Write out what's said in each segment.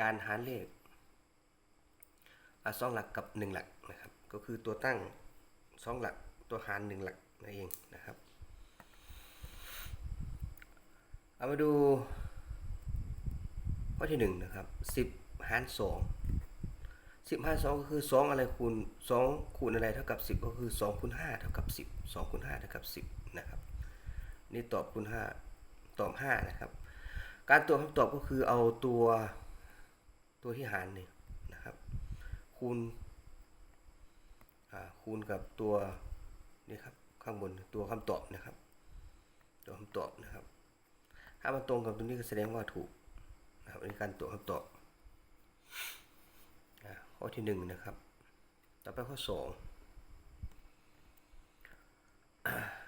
การหารเลขอสองหลักกับหนึ่งหลักนะครับ ก็คือตัวตั้งสองหลักตัวหารหนึ่งหลักนั่นเองนะครับ เอามาดูข้อที่หนึ่งนะครับสิบหารสองสิบหารสองก็คือสองอะไรคูณสองคูณอะไรเท่ากับสิบก็คือสองคูณห้าเท่ากับสิบสองคูณห้าเท่ากับสิบนะครับ นี่ตอบคูณห้าตอบห้านะครับ การตรวจคำตอบก็คือเอาตัวตัวที่หารนี่นะครับ คูณคูณกับตัวนี่ครับข้างบนตัวคำตอบนะครับ ตัวคำตอบนะครับ ถ้ามันตรงกับตรงนี้ก็แสดงว่าถูกนะครับอันการตรวจคำตอบข้อที่หนึ่งนะครับ ต่อไปข้อสอง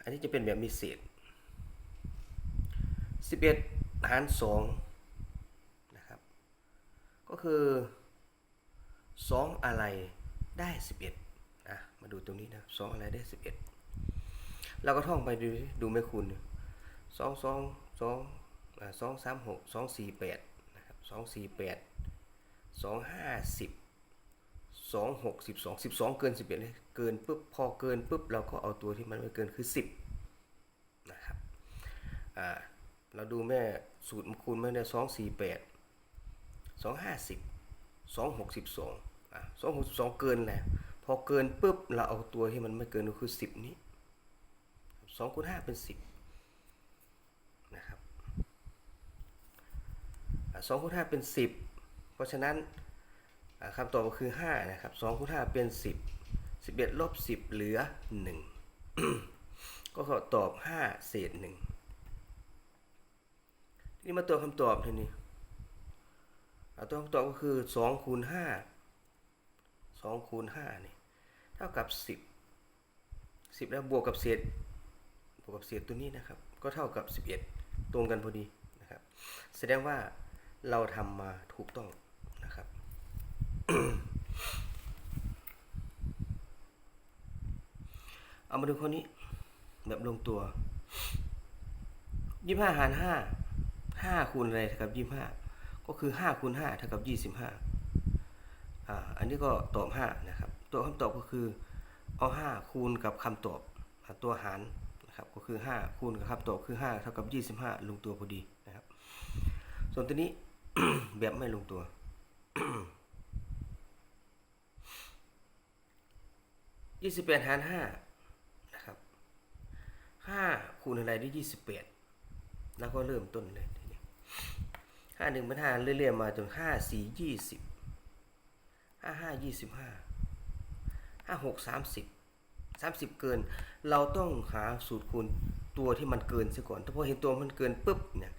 อันนี้จะเป็นแบบมีเศษ11 หาร2นะครับ ก็คือ2องอะไรได้11อะมาดูตรงนี้นะ2องอะไรได้11เอ็ดเราก็ท่องไปดูดูไม่คูณสองสองสองสองสามหกสองสี่แปดนะครับสองสี่แปดสองห้าสิบสองหกสิบสองสิบสองเกินสิบเอ็ดเลยเกินปุ๊บพอเกินปุ๊บเราก็เอาตัวที่มันไม่เกินคือสิบนะครับอ่า เราดูแม่สูตรคูณแม่ได้สองสี่แปดสองห้าสิบสองหกสิบสองอะสองหกสิบสองเกินแหละพอเกินปุ๊บเราเอาตัวที่มันไม่เกินก็คือสิบนี้สองคูณห้าเป็นสิบนะครับสองคูณห้าเป็นสิบเพราะฉะนั้นคำตอบก็คือห้านะครับสองคูณห้าเป็นสิบสิบเอ็ดลบสิบเหลือหนึ่งก็ตอบห้าเศษหนึ่ง นี่มาตัวคำตอบทีนี้ตัวคำตอบก็คือสองคูณห้าสองคูณห้านี่เท่ากับสิบสิบแล้วบวกกับเศษบวกกับเศษตัวนี้นะครับ ก็เท่ากับสิบเอ็ดตรงกันพอดีนะครับ แสดงว่าเราทำมาถูกต้องนะครับเอามาดูข้อนี้แบบลงตัวยี่ห้าหารห้า ห้าคูณอะไรเท่ากับยี่ห้าก็คือห้าคูณห้าเท่ากับยี่สิบห้าอ่าอันนี้ก็ตอบห้านะครับ ตัวคำตอบก็คือเอาห้าคูณกับคำตอบตัวหารนะครับก็คือห้าคูณกับคำตอบคือห้าเท่ากับยี่สิบห้าลงตัวพอดีนะครับ ส่วนตัวนี้แบบไม่ลงตัวยี่สิบแปดหารห้านะครับห้าคูณอะไรได้ยี่สิบแปดแล้วก็เริ่มต้นเลย ห้าหนึ่งเป็นห้าเรื่อยๆมาจนห้าสี่ยี่สิบห้าห้ายี่สิบห้าห้าหกสามสิบสามสิบเกิน เราต้องหาสูตรคูณตัวที่มันเกินซะก่อนถ้าพอเห็นตัวมันเกินปุ๊บเนี่ย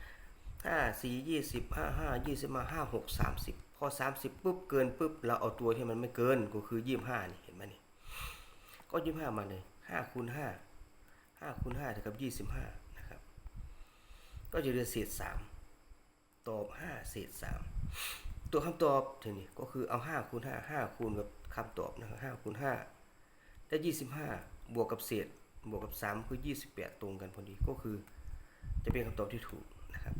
ห้าสี่ยี่สิบห้าห้ายี่สิบมาห้าหกสามสิบพอสามสิบปุ๊บเกินปุ๊บเราเอาตัวที่มันไม่เกินก็คือยี่สิบห้านี่เห็นไหมนี่ก็ยี่สิบห้ามาเลยห้าคูณห้าห้าคูณห้าเท่ากับยี่สิบห้านะครับ ก็จะเหลือเศษสาม ตอบห้าเศษสามตัวคำตอบทีนี้ก็คือเอาห้าคูณห้าห้าคูณกับคำตอบนะครับห้าคูณห้าได้ยี่สิบห้าบวกกับเศษบวกกับสามคือยี่สิบแปดตรงกันพอดีก็คือ จะเป็นคำตอบที่ถูกนะครับ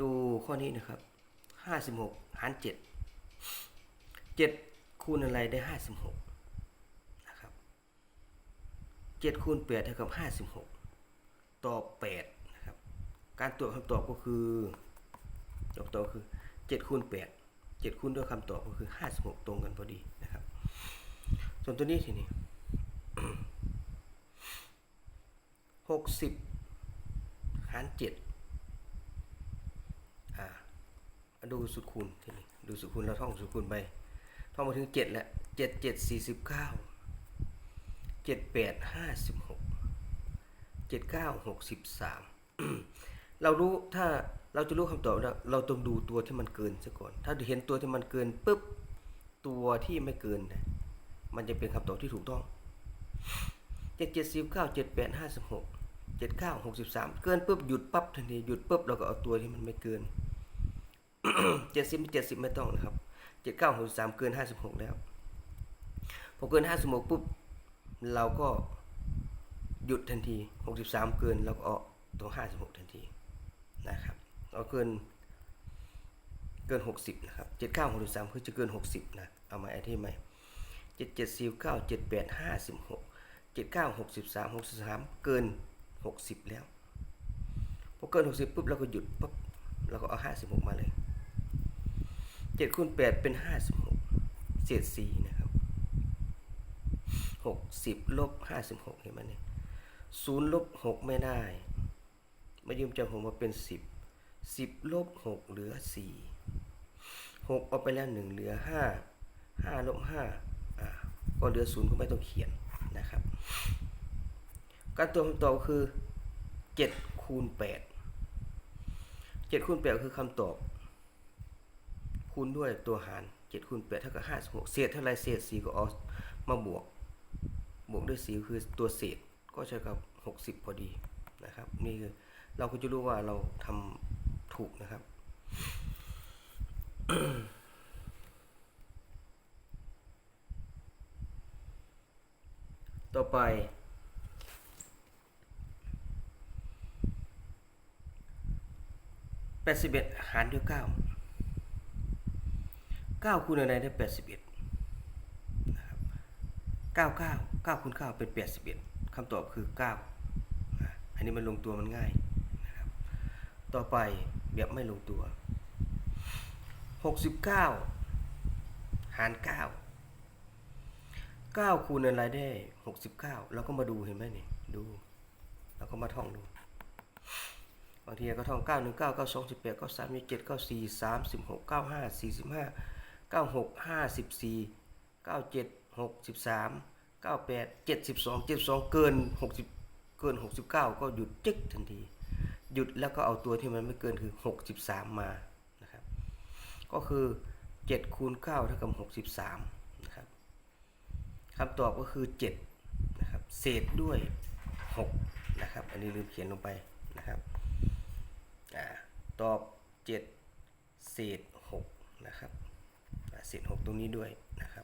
ดูข้อนี้นะครับ 56 หาร 7 7 คูณอะไรได้ 56 7คูณ8เท่ากับ 56 ต่อ8นะครับ การตรวจคำตอบก็คือตอบตัวคือ7คูณ8 7คูณด้วยคำตอบก็คือ 56 ตรงกันพอดีนะครับ ส่วนตัวนี้ทีนี้ 60 หาร 7 อ่าดูสุดคูณทีนี้ ดูสุดคูณเราท่องสุดคูณไป ท่องมาถึง 7 แล้ว 7 7 49 เจ็ดแปดห้าสิบหกเจ็ดเก้าหกสิบสามเรารู้ถ้าเราจะรู้คำตอบแล้วเราต้องดูตัวที่มันเกินซะก่อน ถ้าเห็นตัวที่มันเกินปุ๊บตัวที่ไม่เกินนะมันจะเป็นคำตอบที่ถูกต้องเจ็ดเจ็ดสิบเก้าเจ็ดแปดห้าสิบหกเจ็ดเก้าหกสิบสามเกินปุ๊บหยุดปั๊บทันทีหยุดปุ๊บเราก็เอาตัวที่มันไม่เกินเจ็ดสิบเจ็ดสิบไม่ต้องนะครับเจ็ดเก้าหกสามเกินห้าสิบหกแล้วพอเกินห้าสิบหกปุ๊บ เราก็หยุดทันที 63 เกินแล้วก็ออกตรง 56 ทันทีนะครับเอาเกินเกิน 60 นะครับ 79 63คือจะเกิน 60 นะ เอามาแอดให้ใหม่ 77 49 78 56 79 63 63 เกิน 60 แล้ว พอเกิน 60 ปุ๊บเราก็หยุดปุ๊บเราก็เอา 56 มาเลย7คูณ8เป็น 56 เศษ4นะครับ 60ลบ56เห็นไหมเนี่ย0ลบ6ไม่ได้ มายืมจากผมมาเป็น10 10ลบ6เหลือ4 6เอาไปแล้ว1เหลือ5 5ลบ5อ่าก็เหลือ0ก็ไม่ต้องเขียนนะครับ การตัวคำตอบคือ7คูณ8 7คูณ8คือคำตอบ คูณด้วยตัวหาร7คูณ8เท่ากับ56เศษเท่าไรเศษ4ก็เอามาบวก บวกด้วย4คือตัวเศษก็ใช่กับ 60 พอดีนะครับ นี่คือเราก็จะรู้ว่าเราทำถูกนะครับต่อไป 81 หารด้วย 9 9คูณอะไรได้ 81นะครับ99 9คูณ9เป็น 81คำตอบคือ 9 อันนี้มันลงตัวมันง่ายนะครับต่อไปแบบไม่ลงตัว 69 หาร 9 9 คูณอะไรได้ 69เราก็มาดูเห็นไหมนี่ดูเราก็มาท่องดูบางทีก็ท่อง 9 1 9 9 2 18 9 3 7 9 4 3 16 9 5 45 96 54 97 63 98 72 72เกิน60เกิน69ก็หยุดจึ๊กทันที หยุดแล้วก็เอาตัวที่มันไม่เกินคือ63มานะครับ ก็คือ7คูณ9เท่ากับ63นะครับคำตอบก็คือ7นะครับเศษด้วย6นะครับ อันนี้ลืมเขียนลงไปนะครับอตอบ7เศษ6นะครับเศษ6ตรงนี้ด้วยนะครับ